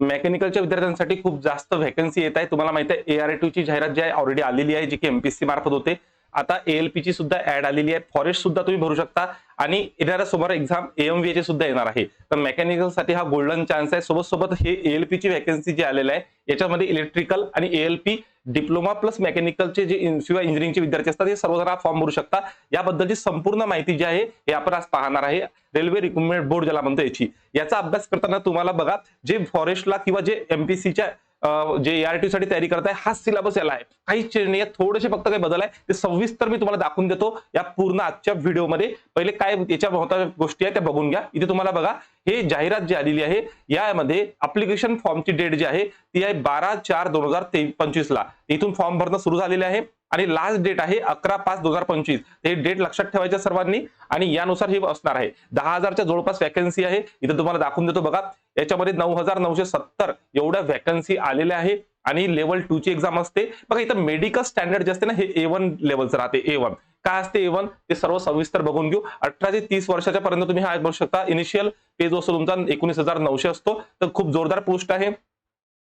मेकॅनिकलच्या विद्यार्थ्यांसाठी खूप जास्त व्हॅकन्सी येत आहे. तुम्हाला माहिती आहे एआरआय ची जाहिरात जी आहे ऑलरेडी आलेली आहे जी की एमपीसी मार्फत होते. आता एएलपीची सुद्धा ऍड आलेली आहे. फॉरेस्ट सुद्धा तुम्ही भरू शकता. आणि येणाऱ्या समोर एक्झाम एएमव्ही ची सुद्धा येणार आहे. तर मेकॅनिकलसाठी हा गोल्डन चान्स आहे. सोबत सोबत हे एएलपीची वॅकन्सी व्हॅकन्सी जी आलेली आहे याच्यामध्ये इलेक्ट्रिकल आणि एएलपी डिप्लोमा प्लस मेकॅनिकलचे जे इन- किंवा इंजिनिअरिंगचे विद्यार्थी असतात हे सर्वजण हा फॉर्म भरू शकता. याबद्दलची संपूर्ण माहिती जी आहे हे आपण आज पाहणार आहे. रेल्वे रिक्रुटमेंट बोर्ड ज्याला म्हणतो याची. याचा अभ्यास करताना तुम्हाला बघा जे फॉरेस्टला किंवा जे एमपीसीच्या जे एआरटी साठी तयारी करताय हा सिलेबस याला आहे. काहीच चेंज म्हणजे नाही थोडेसे फक्त काही बदल आहे. ते सविस्तर मी तुम्हाला दाखवून देतो. या पूर्ण आजच्या व्हिडिओमध्ये पहिले काय याच्या महत्त्वाच्या गोष्टी आहेत त्या बघून घ्या. इथे तुम्हाला बघा हे जाहिरात जी आलेली आहे यामध्ये अप्लिकेशन फॉर्मची डेट जी आहे ती आहे बारा चार दोन हजार पंचवीस ला इथून फॉर्म भरणं सुरू झालेले आहे. आणि लास्ट डेट आहे अकरा पाच दोन हजार पंचवीस. हे डेट लक्षात ठेवायच्या सर्वांनी आणि यानुसार हे असणार आहे. दहा हजारच्या जवळपास वॅकन्सी आहे. इथं तुम्हाला दाखवून देतो बघा. याच्यामध्ये नऊ हजार नऊशे सत्तर एवढ्या वॅकन्सी आलेल्या आहे. आणि लेवल टू ची एक्झाम असते. बघा इथं मेडिकल स्टँडर्ड जे असते ना हे ए वन लेवलचं राहते. ए वन काय असते ए वन ते सर्व सविस्तर बघून घेऊ. अठरा ते तीस वर्षाच्या पर्यंत तुम्ही हा बघू शकता. इनिशियल पेज असतो तुमचा एकोणीस हजार नऊशे असतो. तर खूप जोरदार पोस्ट आहे.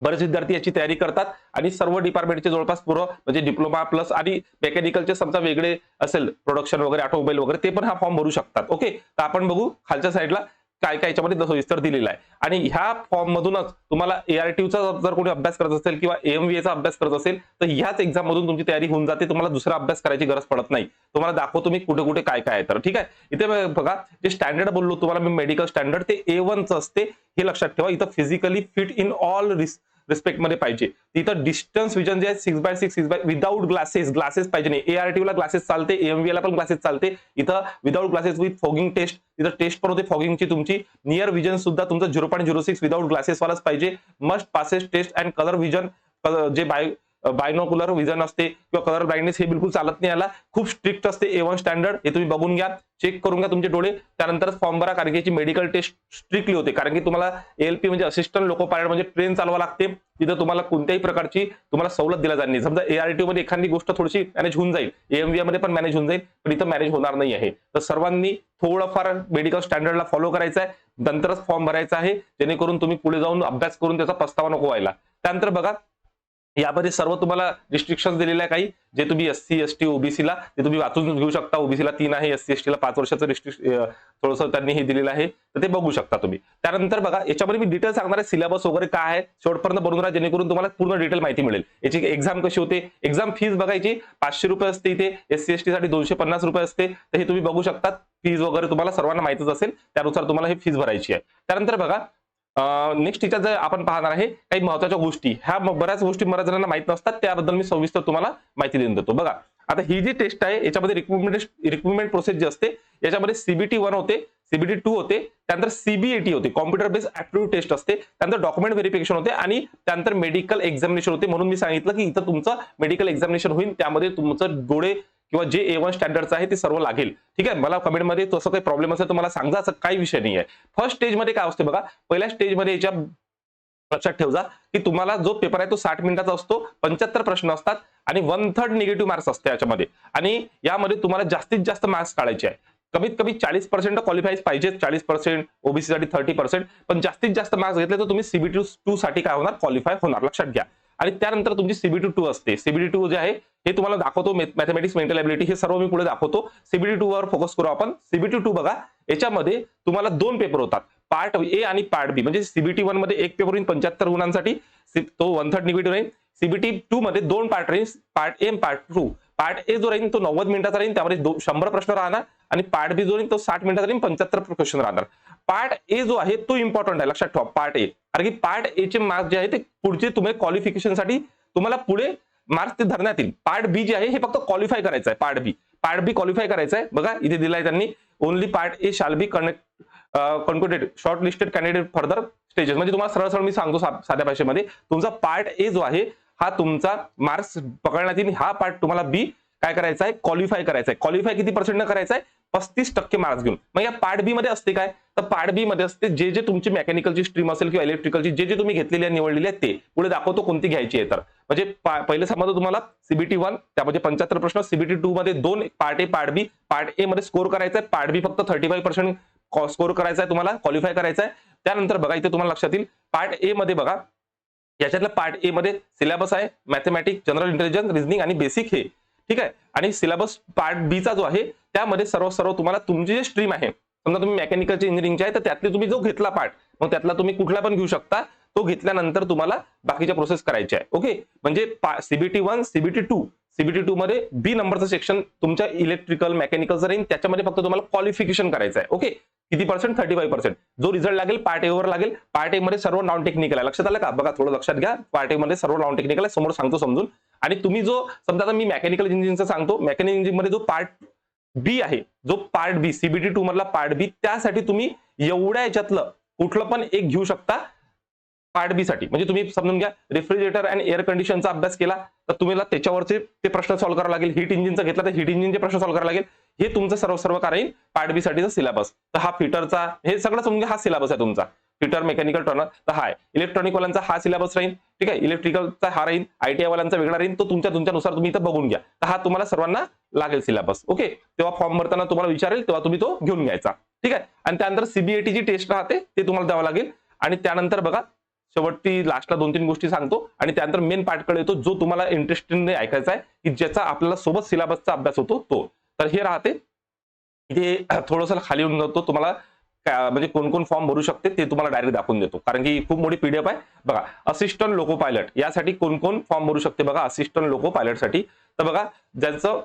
बरेच विद्यार्थी याची तयारी करतात आणि सर्व डिपार्टमेंटचे जवळपास पूर्व म्हणजे डिप्लोमा प्लस आणि मेकॅनिकलचे समजा वेगळे असेल प्रोडक्शन वगैरे ऑटोमोबाईल वगैरे ते पण हा फॉर्म भरू शकतात. ओके तर आपण बघू खालच्या साईडला काय काय याच्यामध्ये सविस्तर दिलेला आहे. आणि ह्या फॉर्म मधूनच तुम्हाला एआरटीचा जर कोणी अभ्यास करत असेल किंवा एमव्हीएचा अभ्यास करत असेल तर ह्याच एक्झाम मधून तुमची तयारी होऊन जाते. तुम्हाला दुसरा अभ्यास करायची गरज पडत नाही. तुम्हाला दाखवतो तुम्ही कुठे कुठे काय काय आहे तर. ठीक आहे? इथे बघा जे स्टँडर्ड बोललो तुम्हाला मी मेडिकल स्टँडर्ड ते ए वनच असते. हे लक्षात ठेवा इथं physically fit in all risk मध्ये पाहिजे. तिथं डिस्टन्स विजन जे आहे six by six six by without glasses glasses पाहिजे नाही. एआरटीला ग्लासेस चालते एमव्ही ला पण ग्लासेस चालते. इथं without glasses with fogging test तिथं टेस्ट पण होते फॉगिंगची तुमची. नियर विजन सुद्धा तुमचं zero point zero six without glasses वालाच पाहिजे. Must passes test and colour vision जे बाय बायनोकुलर विजन असते किंवा कलर ब्लाइंडनेस हे बिलकुल चालत नाही याला. खूप स्ट्रिक्ट असते ए वन स्टँडर्ड हे तुम्ही बघून घ्या. चेक करून घ्या तुमचे डोळे. त्यानंतरच फॉर्म भरा कारण की याची मेडिकल टेस्ट स्ट्रिक्टली होते. कारण की तुम्हाला एलपी म्हणजे असिस्टंट लोको पायलट म्हणजे ट्रेन चालवा लागते. तिथं तुम्हाला कोणत्याही प्रकारची तुम्हाला सवलत दिला जाणार नाही. समजा एआरटी मध्ये एखादी गोष्ट थोडीशी मॅनेज होऊन जाईल. एएमव्ही मध्ये पण मॅनेज होऊन जाईल. पण इथं मॅनेज होणार नाही आहे. तर सर्वांनी थोडंफार मेडिकल स्टँडर्डला फॉलो करायचा आहे. नंतरच फॉर्म भरायचा आहे. जेणेकरून तुम्ही पुढे जाऊन अभ्यास करून त्याचा पस्तावा नको व्हायला. त्यानंतर बघा यामध्ये सर्व तुम्हाला रिस्ट्रिक्शन दिलेले आहे काही. जे तुम्ही एस सी एस टी ओबीसीला ते तुम्ही वाचून घेऊ शकता. ओबीसीला तीन आहे एस सी एस टीला पाच वर्षाचं रिस्ट्रिक्श थोडंसं त्यांनी हे दिलेलं आहे. तर ते बघू शकता तुम्ही. त्यानंतर बघा याच्यामध्ये मी डिटेल सांगणार आहे सिलेबस वगैरे काय आहे शेवटपर्यंत बनवून राहा जेणेकरून तुम्हाला पूर्ण डिटेल माहिती मिळेल. याची एक्झाम कशी होते? एक्झाम फीज बघायची पाचशे रुपये असते इथे. एस सी एस टी साठी दोनशे पन्नास रुपये असते. तर हे तुम्ही बघू शकता फीज वगैरे तुम्हाला सर्वांना माहितीच असेल. त्यानुसार तुम्हाला हे फीज भरायची आहे. त्यानंतर बघा नेक्स्ट इथं जर आपण पाहणार आहे काही महत्त्वाच्या गोष्टी. ह्या बऱ्याच गोष्टी बऱ्याच जणांना माहीत नसतात त्याबद्दल मी सविस्तर तुम्हाला माहिती देऊन देतो. बघा आता ही जी टेस्ट आहे याच्यामध्ये रिक्रुटमेंट रिक्रुटमेंट प्रोसेस जी असते. याच्यामध्ये सीबीटी वन होते सीबीटी टू होते त्यानंतर सीबीएटी होते कॉम्प्युटर बेस्ड ऍप्टिट्यूड टेस्ट असते त्यानंतर डॉक्युमेंट व्हेरिफिकेशन होते आणि त्यानंतर मेडिकल एक्झामिनेशन होते. म्हणून मी सांगितलं की इथं तुमचं मेडिकल एक्झामिनेशन होईल त्यामध्ये तुमचं डोळे किंवा जे ए वन स्टँडर्डचं आहे ते सर्व लागेल. ठीक आहे? मला कमेंटमध्ये तसं काही प्रॉब्लेम असेल तर मला सांगा असं काही विषय नाही आहे फर्स्ट स्टेजमध्ये काय असते बघा? पहिल्या स्टेजमध्ये याच्या लक्षात ठेवजा की तुम्हाला जो पेपर आहे तो साठ मिनिटाचा असतो पंच्याहत्तर प्रश्न असतात आणि वन थर्ड निगेटिव्ह मार्क्स असते याच्यामध्ये. आणि यामध्ये तुम्हाला जास्तीत जास्त मार्क्स काढायचे आहे कमीत कमी चाळीस पर्सेंट क्वालिफाईज पाहिजे चाळीस पर्सेंट ओबीसी साठी थर्टी पर्सेंट पण जास्तीत जास्त मार्क्स घेतले तर तुम्ही सीबीटी टू साठी काय होणार? क्वालिफाय होणार. लक्षात घ्या. आणि त्यानंतर तुमची सीबीटी टू असते. सीबीटी टू जे आहे हे तुम्हाला दाखवतो मॅथमॅटिक्स मेंटल ॲबिलिटी हे सर्व मी पुढे दाखवतो. सीबीटी टू वर फोकस करू आपण. सीबीटी टू बघा याच्यामध्ये तुम्हाला दोन पेपर होतात. पार्ट ए आणि पार्ट बी म्हणजे सीबीटी वनमध्ये एक पेपर होईल पंच्याहत्तर गुणांसाठी. सी- तो वन थर्ड निगेटिव्ह राहील. सीबीटी टू मध्ये दोन पार्ट राहील. Part A part two part A जो राहील तो नव्वद मिनिटाचा राहील. त्यामध्ये शंभर प्रश्न राहणार. आणि पार्ट बी जो तो साठ मिनिटाचा आणि पंच्याहत्तर क्वेश्चन राहणार. पार्ट ए जो आहे तो इम्पॉर्टंट आहे. लक्षात ठेवा पार्ट ए कारण की पार्ट ए चे मार्क्स जे आहे ते पुढचे तुम्ही क्वालिफिकेशनसाठी तुम्हाला पुढे मार्क्स ते धरण्यात येईल. पार्ट बी जे आहे हे फक्त क्वालिफाय करायचं आहे part B part B qualify करायचं आहे. बघा इथे दिलाय त्यांनी only part A shall B connect conducted short listed candidate further stages म्हणजे तुम्हाला सरळ सरळ मी सांगतो सा- साध्या भाषेमध्ये. तुमचा पार्ट ए जो आहे हा तुमचा मार्क्स पकडण्यात येईल. हा पार्ट तुम्हाला बी काय करायचा आहे क्वालिफाय करायचा आहे. क्वालिफाय किती पर्सेंट करायचा आहे? पस्तीस टक्के मार्क्स घेऊन. मग या पार्ट बी मध्ये असते काय? तर पार्ट बी मध्ये असते जे जे तुमची मेकॅनिकलची स्ट्रीम असेल किंवा इलेक्ट्रिकलची जे जे तुम्ही घेतलेली आहे निवडलेली आहे ते. पुढे दाखवतो कोणती घ्यायची आहे तर. म्हणजे पहिले समजा तुम्हाला? सीबीटी वन त्यामध्ये पंच्याहत्तर प्रश्न. सीबीटी टू मध्ये दोन part A part B part A मध्ये स्कोर करायचा आहे पार्ट बी फक्त थर्टी फाईव्ह पर्सेंट स्कोर करायचा आहे तुम्हाला क्वालिफाय करायचा आहे त्यानंतर बघा इथे तुम्हाला लक्षात येईल. पार्ट ए मध्ये बघा याच्यातलं पार्ट ए मध्ये सिलेबस आहे. मॅथमॅटिक्स जनरल इंटेलिजन्स रिझनिंग आणि बेसिक हे. ठीक आहे? आणि सिलेबस पार्ट बी चा जो आहे त्यामध्ये सर्व सर्व तुम्हाला तुमची जे स्ट्रीम आहे समजा तुम्ही मेकॅनिकलचे इंजिनिअरिंगचे आहे तर त्यातले तुम्ही जो घेतला पार्ट मग त्यातला तुम्ही कुठला पण घेऊ शकता तो घेतल्यानंतर तुम्हाला बाकीच्या प्रोसेस करायचे आहे. ओके म्हणजे CBT one CBT two CBT two मध्ये बी नंबरचं सेक्शन तुमच्या इलेक्ट्रिकल मेकॅनिकलचं राहील त्याच्यामध्ये फक्त तुम्हाला क्वालिफिकेशन करायचं आहे. ओके किती पर्सेंट थर्टी फाईव्ह पर्सेंट जो रिझल्ट लागेल पार्ट ए वर लागेल. पार्ट ए मध्ये सर्व नॉन टेक्निकल आहे. लक्षात आलं का? बघा थोडं लक्षात घ्या. पार्ट ए मध्ये सर्व नॉन टेक्निकल आहे. समोर सांगतो समजून. आणि तुम्ही जो समजा आता मी मेकॅनिकल इंजिनिअरिंगचा सांगतो. मेकॅनिकल इंजिनमध्ये जो पार्ट बी आहे जो पार्ट बी सीबीटी टू मधला पार्ट बी त्यासाठी तुम्ही एवढ्या याच्यातलं कुठलं पण एक घेऊ शकता पार्ट बी साठी. म्हणजे तुम्ही समजून घ्या रेफ्रिजरेटर अँड एअर कंडिशनचा अभ्यास केला तर तुम्हाला त्याच्यावरचे ते प्रश्न सॉल्व्ह करावा लागेल. हीट इंजिनचा घेतला तर हीट इंजिनचे प्रश्न सॉल्व्ह करावा लागेल. हे तुमचं सर्व सर्व राहील पार्ट बी साठीचा सिलेबस तर हा फिटरचा हे सगळं समजून हा सिलेबस आहे तुमचा. फिटर मेकॅनिकल टर्नर तर हा आहे. इलेक्ट्रॉनिक वाल्यांचा हा सिलेबस राहील. ठीक आहे? इलेक्ट्रिकलचा हा राहील. आयटीआय वाल्यांचा वेगळा राहील. तो तुमच्या तुमच्यानुसार तुम्ही इथं बघून घ्या. तर हा तुम्हाला सर्वांना लागेल सिलेबस ओके तेव्हा फॉर्म भरताना तुम्हाला विचारेल तेव्हा तुम्ही तो घेऊन घ्यायचा. ठीक आहे? आणि त्यानंतर सीबीएटी जी टेस्ट राहते ते तुम्हाला द्यावं लागेल. आणि त्यानंतर बघा शेवटी लास्टला दोन तीन गोष्टी सांगतो. आणि त्यानंतर मेन पार्टकडे येतो जो तुम्हाला इंटरेस्टिंग ऐकायचा आहे की ज्याचा आपल्याला सोबत सिलेबसचा अभ्यास होतो तो. तर हे राहते. इथे थोडंसं खाली येऊन जातो. तुम्हाला म्हणजे कोण कोण फॉर्म भरू शकते ते तुम्हाला डायरेक्ट दाखवून देतो. कारण की खूप मोठी पीडीएफ आहे. बघा असिस्टंट लोको पायलट यासाठी कोण कोण फॉर्म भरू शकते बघा असिस्टंट लोको पायलटसाठी तर बघा ज्यांचं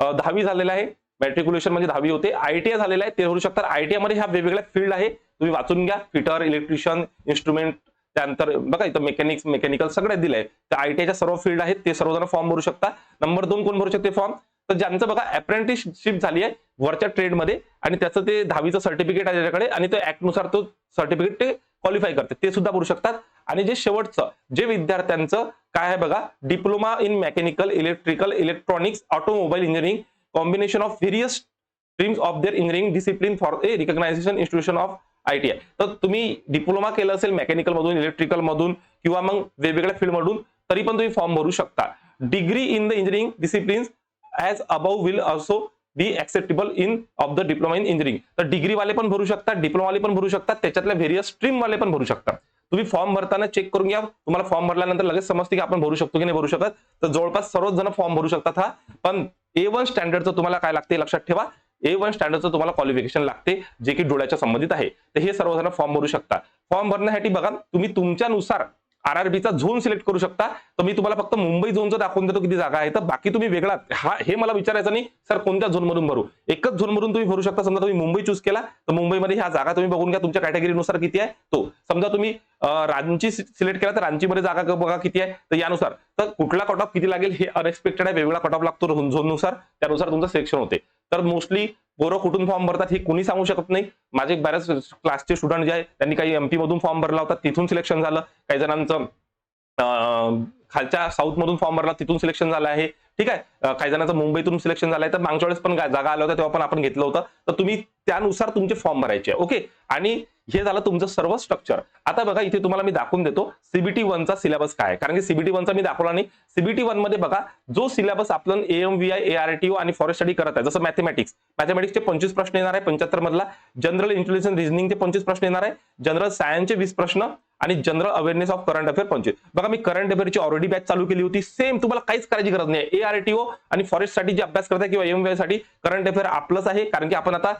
दहावी झालेलं आहे मॅट्रिक्युलेशन म्हणजे दहावी होते. आयटीआय झालेलं आहे ते भरू शकतात. आयटीआयमध्ये ह्या वेगवेगळ्या फील्ड आहे. तुम्ही वाचून घ्या. फिटर इलेक्ट्रिशियन इन्स्ट्रुमेंट त्यानंतर बघा इथं मेकॅनिक्स मेकॅनिकल सगळ्यात दिलंय. तर आयटीआयच्या सर्व फील्ड आहेत ते सर्वजण फॉर्म भरू शकता. नंबर दोन कोण भरू शकते फॉर्म तर ज्यांचं बघा अप्रेंटिसशिप झाली आहे वरच्या ट्रेडमध्ये आणि त्याचं ते दहावीचं सर्टिफिकेट आहे त्याच्याकडे आणि ते ऍक्टनुसार तो सर्टिफिकेट ते क्वालिफाय करते. ते सुद्धा भरू शकतात. आणि जे शेवटचं जे विद्यार्थ्यांचं काय आहे बघा diploma in mechanical electrical electronics automobile engineering combination of various streams of their engineering discipline for a recognization institution of ITI तर तुम्ही डिप्लोमा केलं असेल मेकॅनिकल मधून इलेक्ट्रिकल मधून किंवा मग वेगवेगळ्या फील्डमधून तरी पण तुम्ही फॉर्म भरू शकता. Degree in the engineering disciplines as above will also be acceptable in of the diploma in engineering तर डिग्री वाले पण भरू शकतात डिप्लोमावाले पण भरू शकतात त्याच्यातल्या व्हेरियस स्ट्रीम वाले पण भरू शकतात. तुम्ही फॉर्म भरताना चेक करून घ्या. तुम्हाला फॉर्म भरल्यानंतर लगेच समजते की आपण भरू शकतो की नाही भरू शकत. तर जवळपास सर्वच जण फॉर्म भरू शकतात हा. पण ए वन स्टँडर्डचं तुम्हाला काय लागते लक्षात ठेवा. ए वन स्टँडर्डचं तुम्हाला क्वालिफिकेशन लागते जे की डोळ्याच्या संबंधित आहे. तर हे सर्वजण फॉर्म भरू शकता फॉर्म भरण्यासाठी बघा तुम्ही तुमच्यानुसार आरआरबीचा झोन सिलेक्ट करू शकता. तर मी तुम्हाला फक्त मुंबई झोनचं दाखवून देतो किती जागा आहे तर बाकी तुम्ही वेगळा हा हे मला विचारायचं नाही. सर कोणत्या झोनमधून भरू? एकच झोनमधून तुम्ही भरू शकता. समजा तुम्ही मुंबई चूज केला तर मुंबईमध्ये ह्या जागा तुम्ही बघून घ्या. तुमच्या कॅटेगरीनुसार किती आहे? तो. समजा तुम्ही रांची सिलेक्ट केला तर रांचीमध्ये जागा बघा किती आहे. तर यानुसार. तर कुठला कट ऑफ किती लागेल हे अनएक्सपेक्टेड आहे. वेगळा कट ऑफ लागतो झोननुसार. त्यानुसार तुमचं सिलेक्शन होते. तर मोस्टली पोरं कुठून फॉर्म भरतात हे कुणी सांगू शकत नाही. माझे बऱ्याच क्लासचे स्टुडंट जे आहे त्यांनी काही एमपी मधून फॉर्म भरला होता तिथून सिलेक्शन झालं. काही जणांचं खालच्या साऊथ मधून फॉर्म भरला तिथून सिलेक्शन झालं आहे. ठीक आहे? काही जणांचं मुंबईतून सिलेक्शन झालंय तर मागच्या वेळेस पण जागा आल्या होत्या तेव्हा पण आपण घेतलं होतं. तर तुम्ही त्यानुसार तुमचे फॉर्म भरायचे ओके आणि हे झालं तुमचं सर्व स्ट्रक्चर आता बघा इथे तुम्हाला मी दाखवून देतो सीबीटी वनचा सिलेबस काय कारण की सीबीटी वनचा मी दाखवला नाही. सीबीटी वनमध्ये बघा जो सिलेबस आपण एएमव्हीआय एआरटीओ आणि फॉरेस्ट स्टडी करत आहे जसं मॅथमॅटिक्स मॅथमॅटिक्सचे पंचवीस प्रश्न येणार आहे पंच्याहत्तर मधला. जनरल इंटेलिजन्स रिजनिंगचे पंचवीस प्रश्न येणार आहे. जनरल सायन्सचे वीस प्रश्न आणि general awareness of current affair पंचवीस. बघा मी करंट अफेअरची ऑलरेडी बॅच चालू केली होती. सेम तुम्हाला काहीच करायची गरज नाही. एआरटीओ आणि फॉरेस्टसाठी जे अभ्यास करताय किंवा एमव्हीआयसाठी करंट अफेअर आपलंच आहे. कारण की आपण आता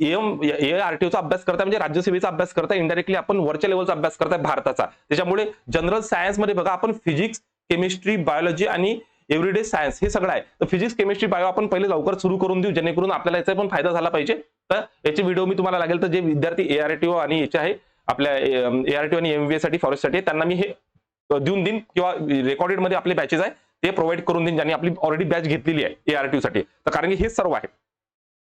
एम एआरटीओचा अभ्यास करताय म्हणजे राज्यसेवेचा अभ्यास करताय इंडायरेक्टली आपण वरच्या लेवलचा अभ्यास करताय भारताचा. त्याच्यामुळे जनरल सायन्समध्ये बघा आपण फिजिक्स केमिस्ट्री बायोलॉजी आणि एव्हरीडे सायन्स हे सगळं आहे. तर फिजिक्स केमिस्ट्री बायो आपण पहिले लवकर सुरू करून देऊ जेणेकरून आपल्याला याचा पण फायदा झाला पाहिजे. तर याचे व्हिडिओ मी तुम्हाला लागेल तर जे विद्यार्थी एआरटीओ आणि याचे आहे आपल्या एआरटीओ आणि एमबीए साठी फॉरेस्टसाठी त्यांना मी हे देऊन देईन किंवा रेकॉर्डेडमध्ये आपले बॅचेस आहे ते प्रोव्हाइड करून देईन ज्यांनी आपली ऑलरेडी बॅच घेतलेली आहे एआरटीओ साठी. तर कारण की हे सर्व आहे.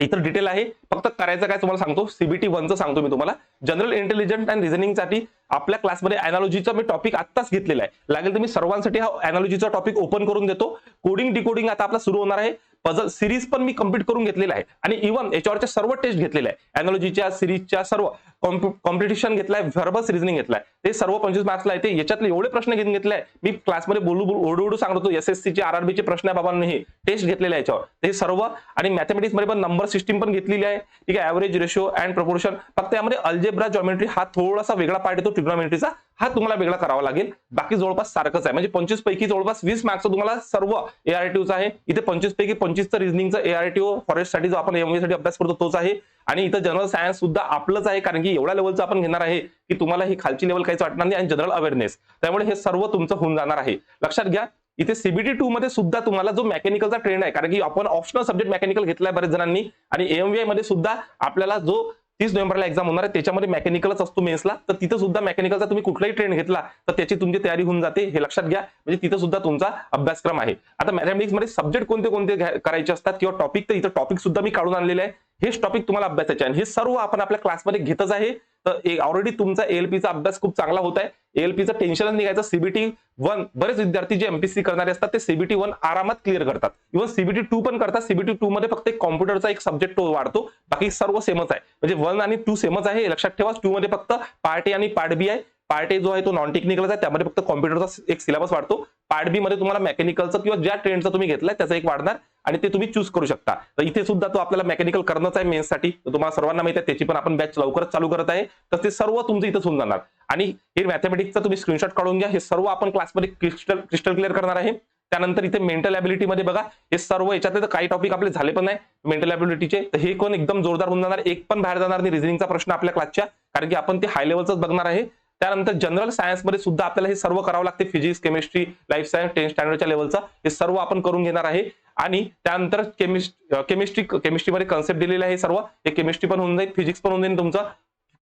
इतर डिटेल आहे. फक्त करायचं काय तुम्हाला सांगतो. सीबीटी वनचं सांगतो मी तुम्हाला. जनरल इंटेलिजन्स अँड रिझनिंगसाठी आपल्या क्लासमध्ये अॅनॉलॉजीचा मी टॉपिक आत्ताच घेतलेला आहे. लागेल तर मी सर्वांसाठी हा अॅनॉलॉजीचा टॉपिक ओपन करून देतो. कोडिंग डिकोडिंग आता आपला सुरू होणार आहे. पझल सिरीज पण मी कंप्लीट करून घेतलेला आहे. आणि इव्हन याच्यावरच्या सर्व टेस्ट घेतलेल्या आहे. अॅनॉलॉजीच्या सिरीजच्या सर्व कॉम्पिटिशन घेतलाय व्हर्बस रिझनिंग घेतलाय. ते सर्व पंचवीस मार्क्सला येते याच्यातले एवढे प्रश्न घेऊन घेतले मी क्लासमध्ये बोलू बोलू ओढू ओढू सांगत होतो एस एस सीचे प्रश्न आहे बाबांनी हे. टेस्ट घेतलेले आहे याच्यावर. ते सर्व आणि मॅथमॅटिक्समध्ये पण नंबर सिस्टीम पण घेतलेली आहे. ठीक आहे ॲव्हरेज रेशो अँड प्रपोर्शन फक्त यामध्ये अल्जेब्रा जॉमेट्री हा थोडासा वेगळा पार्ट येतो. ट्रिग्नॉमेट्रीचा हा तुम्हाला वेगळा करावा लागेल. बाकी जवळपास सारखंच आहे. म्हणजे पंचवीस पैकी जवळपास वीस मार्क्स तुम्हाला सर्व एआरटीओचा आहे. इथे पंचवीस पैकी पंचवीसचं रिझनिंगचं एआरटीओ फॉरेस्टसाठी जो आपण एमए साठी अभ्यास करतो तोच आहे. आणि इथं जनरल सायन्स सुद्धा आपलंच आहे कारण की एवढ्या लेवलचं आपण घेणार आहे की तुम्हाला ही खालची लेवल काहीच वाटणार नाही आणि जनरल अवेअरनेस त्यामुळे हे सर्व तुमचं होऊन जाणार आहे. लक्षात घ्या इथे सीबीटी टू मध्ये सुद्धा तुम्हाला जो मेकॅनिकलचा ट्रेंड आहे कारण की आपण ऑप्शनल सब्जेक्ट मेकॅनिकल घेतलाय बऱ्याच जणांनी आणि एमव्हीआयमध्ये सुद्धा आपल्याला जो तीस नोव्हेंबरला एक्झाम होणार आहे. त्याच्यामध्ये मेकॅनिकलच असतो मेन्सला तर तिथं सुद्धा मेकॅनिकलचा तुम्ही कुठलाही ट्रेंड घेतला तर त्याची तुमची तयारी होऊन जाते. हे लक्षात घ्या. म्हणजे तिथं सुद्धा तुमचा अभ्यासक्रम आहे. आता मॅथमॅटिक्समध्ये सब्जेक्ट कोणते कोणते करायचे असतात किंवा टॉपिक तर इथं टॉपिक सुद्धा मी काढून आणलेले आहे. हेच टॉपिक तुम्हाला अभ्यासाचे आहे. आणि हे सर्व आपण आपल्या क्लासमध्ये घेतच आहे. तर ऑलरेडी तुमचा एएलपीचा अभ्यास खूप चांगला होत आहे एएलपीचं टेन्शनच निघायचं. सीबीटी वन बरेच विद्यार्थी जे एमपीसी करणारे असतात ते सीबीटी वन आरामात क्लिअर करतात. इव्हन सीबीटी टू पण करतात. सीबीटी टू मध्ये फक्त एक कॉम्प्युटरचा एक सब्जेक्ट तो वाढतो. बाकी सर्व सेमच आहे. म्हणजे वन आणि टू सेमच आहे लक्षात ठेवा. टू मध्ये फक्त पार्ट ए आणि पार्ट बी आहे. पार्ट ए जो आहे तो नॉन टेक्निकलचा आहे त्यामध्ये फक्त कॉम्प्युटरचा एक सिलेबस वाढतो. पार्ट बी मध्ये तुम्हाला मेकॅनिकलचं किंवा ज्या ट्रेंडचा तुम्ही घेतलाय त्याचा एक वाढणार आणि ते तुम्ही चूज करू शकता. तर इथे सुद्धा तो आपल्याला मेकॅनिकल करणंच आहे मेन्ससाठी तर तुम्हाला सर्वांना माहिती आहे त्याची पण आपण बॅच लवकरच चालू करत आहे. तर ते सर्व तुमचं इथंच होऊन जाणार. आणि हे मॅथमॅटिक्सचा तुम्ही स्क्रीनशॉट काढून घ्या. हे सर्व आपण क्लासमध्ये क्रिस्टल क्रिस्टल क्लिअर करणार आहे. त्यानंतर इथे मेंटल ॲबिलिटी मध्ये बघा. हे सर्व याच्यातले तर काही टॉपिक आपले झाले पण नाही. मेंटल ॲबिलिटीचे तर हे कोण एकदम जोरदार होऊन जाणार. एक पण बाहेर जाणार नाही. रिझनिंगचा प्रश्न आपल्या क्लासच्या कारण की आपण ते हाय लेवलच बघणार आहे. त्यानंतर जनरल सायन्समध्ये सुद्धा आपल्याला हे सर्व करावं लागते. Physics chemistry life science ten स्टँडर्डच्या लेवलचं हे सर्व आपण करून घेणार आहे. आणि त्यानंतर केमिस्ट केमिस्ट्री केमिस्ट्रीमध्ये कन्सेप्ट दिलेले आहे सर्व. हे केमिस्ट्री पण होऊन जाईल फिजिक्स पण होऊन जाईल तुमचं.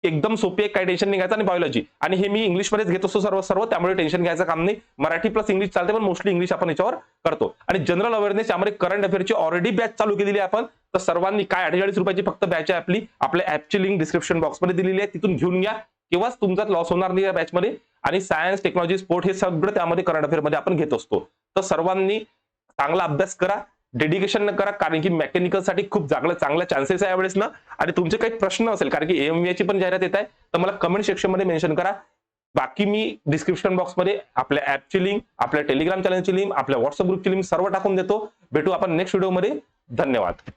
एकदम सोपी एक काही टेन्शन नाही घ्यायचं आणि बायोलॉजी आणि हे मी इंग्लिशमध्येच घेत असतो सर्व सर्व. त्यामुळे टेन्शन घ्यायचं काम नाही. मराठी प्लस इंग्लिश चालते पण मोस्टली इंग्लिश आपण याच्यावर करतो. आणि जनरल अवेअरनेस यामध्ये करंट अफेअरची ऑलरेडी बॅच चालू केलेली आहे आपण. तर सर्वांनी काय अठ्ठेचाळीस रुपयाची फक्त बॅच आहे आपली. आपल्या ऍपची लिंक डिस्क्रिप्शन बॉक्समध्ये दिलेली आहे. तिथून घेऊन घ्या. किंवाच तुमचा लॉस होणार नाही या बॅचमध्ये आणि सायन्स टेक्नॉलॉजी स्पोर्ट हे सगळं त्यामध्ये करंट अफेअरमध्ये आपण घेत असतो. तर सर्वांनी चांगला अभ्यास करा डेडिकेशन न करा कारण की मेकॅनिकलसाठी खूप चांगलं चांगला चान्सेस आहे यावेळेस ना. आणि तुमचे काही प्रश्न असेल कारण की एम ची पण जाहिरात येत आहे तर मला कमेंट सेक्शनमध्ये मेन्शन करा. बाकी मी डिस्क्रिप्शन बॉक्समध्ये आपल्या ऍपची लिंक आपल्या टेलिग्राम चॅनलची लिंक आपल्या व्हॉट्सअप ग्रुपची लिंक सर्व टाकून देतो. भेटू आपण नेक्स्ट व्हिडिओमध्ये धन्यवाद.